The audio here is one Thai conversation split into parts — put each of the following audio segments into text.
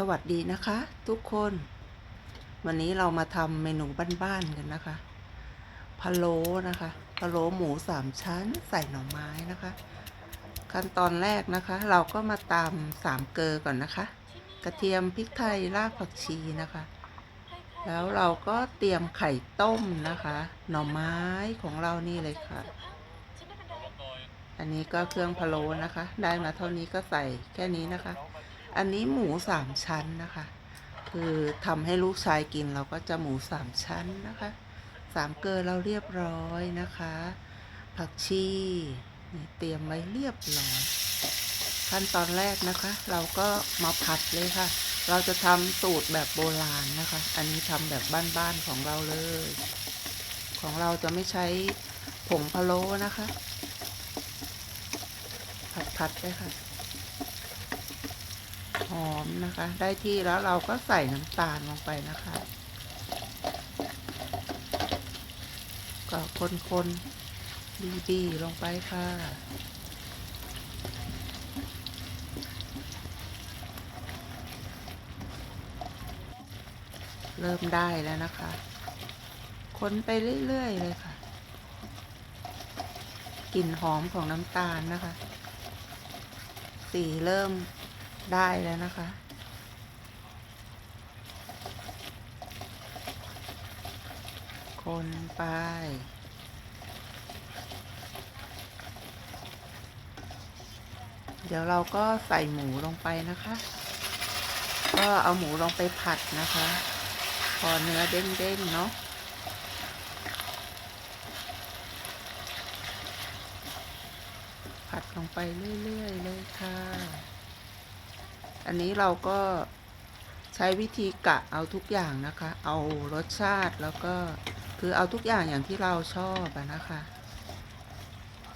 สวัสดีนะคะ ทุกคน วันนี้เรามาทำเมนูบ้านๆกันนะคะพะโล้นะคะพะโล้หมูสามชั้นใส่หน่อไม้นะคะ ขั้นตอนแรกนะคะ เราก็มาตำสามเกลอก่อนนะคะ กระเทียมพริกไทยรากผักชีนะคะ แล้วเราก็เตรียมไข่ต้มนะคะ หน่อไม้ของเรานี่เลยค่ะ อันนี้ก็เครื่องพะโล้นะคะ ได้มาเท่านี้ก็ใส่แค่นี้นะคะ อันนี้หมูสามชั้นนะคะ คือทำให้ลูกชายกินเราก็จะหมูสามชั้นนะคะสามเกลือเราเรียบร้อยนะคะ ผักชีนี่เตรียมไว้เรียบร้อยขั้นตอนแรกนะคะ เราก็มาผัดเลยค่ะ เราจะทำสูตรแบบโบราณนะคะ อันนี้ทำแบบบ้านๆของเราเลย ของเราจะไม่ใช้ผงพะโล้นะคะ ผัดๆไปค่ะ หอมนะคะ ได้ที่แล้วเราก็ใส่น้ำตาลลงไปนะคะ ก็คนๆดีๆลงไปค่ะเริ่มได้แล้วนะคะคนไปเรื่อย ๆ เลยค่ะ กลิ่นหอมของน้ำตาลนะคะ สีเริ่ม ได้แล้วนะคะ คนไป เดี๋ยวเราก็ใส่หมูลงไปนะคะ ก็เอาหมูลงไปผัดนะคะ พอเนื้อเด้งๆเนาะผัดลงไปเรื่อย ๆ เลยค่ะ อันนี้เราก็ใช้วิธีกะเอาทุกอย่างนะคะ เอารสชาติแล้วก็คือเอาทุกอย่างอย่างที่เราชอบนะคะ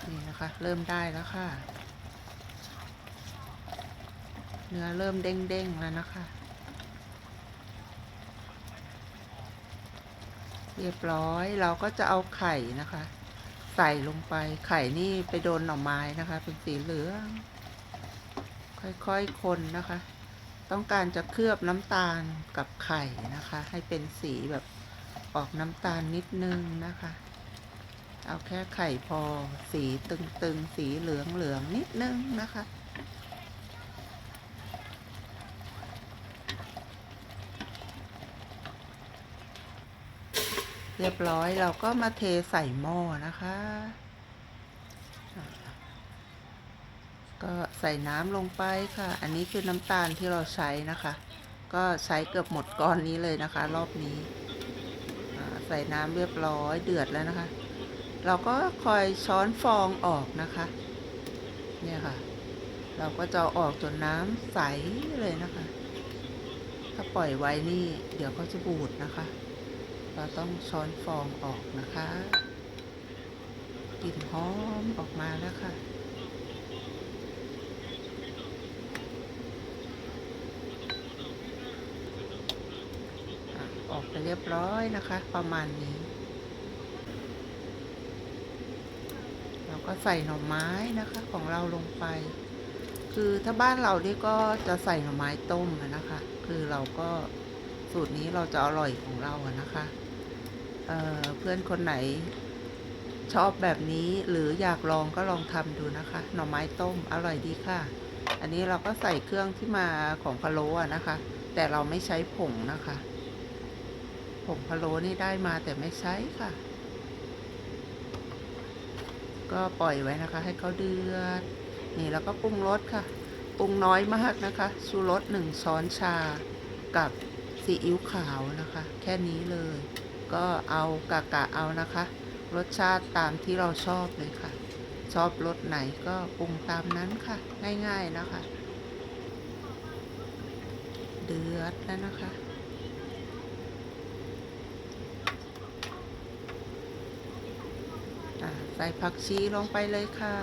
นี่นะคะ เริ่มได้แล้วค่ะ เนื้อเริ่มเด้งๆแล้วนะคะ เรียบร้อยเราก็จะเอาไข่นะคะ ใส่ลงไปไข่นี่ไปโดนหน่อไม้นะคะ เป็นสีเหลือง ค่อยๆคนนะคะ ต้องการจะเคลือบน้ำตาลกับไข่นะคะ ให้เป็นสีแบบออกน้ำตาลนิดนึงนะคะ เอาแค่ไข่พอสีตึงๆ สีเหลืองๆ นิดนึงนะคะเรียบร้อยเราก็มาเทใส่หม้อนะคะ ก็ใส่น้ำลงไปค่ะ อันนี้คือน้ำตาลที่เราใช้นะคะ ก็ใช้เกือบหมดก้อนนี้เลยนะคะ รอบนี้ใส่น้ำเรียบร้อยเดือดแล้วนะคะ เราก็คอยช้อนฟองออกนะคะ เนี่ยค่ะ เราก็จะอออกจนน้ำใสเลยนะคะ ถ้าปล่อยไว้นี่เดี๋ยวเขาจะบูดนะคะ เราต้องช้อนฟองออกนะคะกลิ่นหอมออกมาแล้วค่ะ ออกไปเรียบร้อยนะคะ ประมาณนี้ เราก็ใส่หน่อไม้นะคะของเราลงไป คือถ้าบ้านเรานี่ก็จะใส่หน่อไม้ต้มนะคะ คือเราก็สูตรนี้เราจะอร่อยของเราอะนะคะเเพื่อนคนไหนชอบแบบนี้หรืออยากลองก็ลองทำดูนะคะ หน่อไม้ต้มอร่อยดีค่ะ อันนี้เราก็ใส่เครื่องที่มาของพะโล้นะคะ แต่เราไม่ใช้ผงนะคะ ผงพะโล้นี่ได้มาแต่ไม่ใช้ค่ะ ก็ปล่อยไว้นะคะ ให้เขาเดือด นี่แล้วก็ปรุงรสค่ะ ปรุงน้อยมากนะคะชูรสหนึ่งช้อนชากับซีอิ๊วขาวนะคะ แค่นี้เลย ก็เอากะกะเอานะคะ รสชาติตามที่เราชอบเลยค่ะ ชอบรสไหนก็ปรุงตามนั้นค่ะ ง่ายๆนะคะ เดือดแล้วนะคะอะ ใส่ผักชีลงไปเลยค่ะ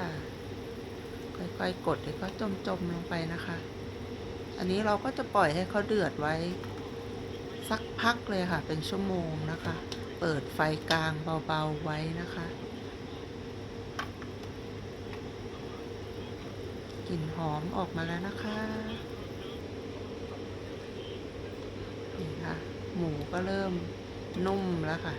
ค่อยๆกดให้เขาจมๆลงไปนะคะ อันนี้เราก็จะปล่อยให้เขาเดือดไว้ สักพักเลยค่ะ เป็นชั่วโมงนะคะ เปิดไฟกลางเบาๆไว้นะคะ กลิ่นหอมออกมาแล้วนะคะนี่ค่ะหมูก็เริ่มนุ่มแล้วค่ะ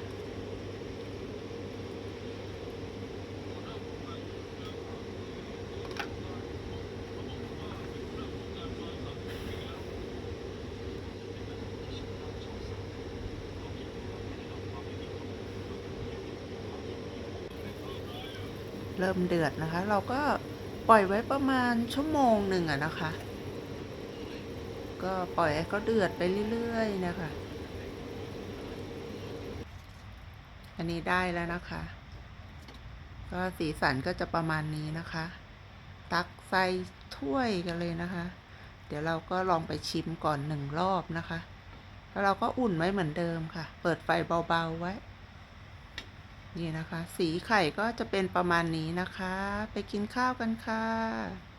เริ่มเดือดนะคะ เราก็ปล่อยไว้ประมาณชั่วโมงหนึ่งอะนะคะ ก็ปล่อยให้เขาเดือดไปเรื่อยๆนะคะ อันนี้ได้แล้วนะคะ ก็สีสันก็จะประมาณนี้นะคะ ตักใส่ถ้วยกันเลยนะคะ เดี๋ยวเราก็ลองไปชิมก่อนหนึ่งรอบนะคะ แล้วเราก็อุ่นไว้เหมือนเดิมค่ะ เปิดไฟเบาๆไว้ นี่นะคะ สีไข่ก็จะเป็นประมาณนี้นะคะ ไปกินข้าวกันค่ะ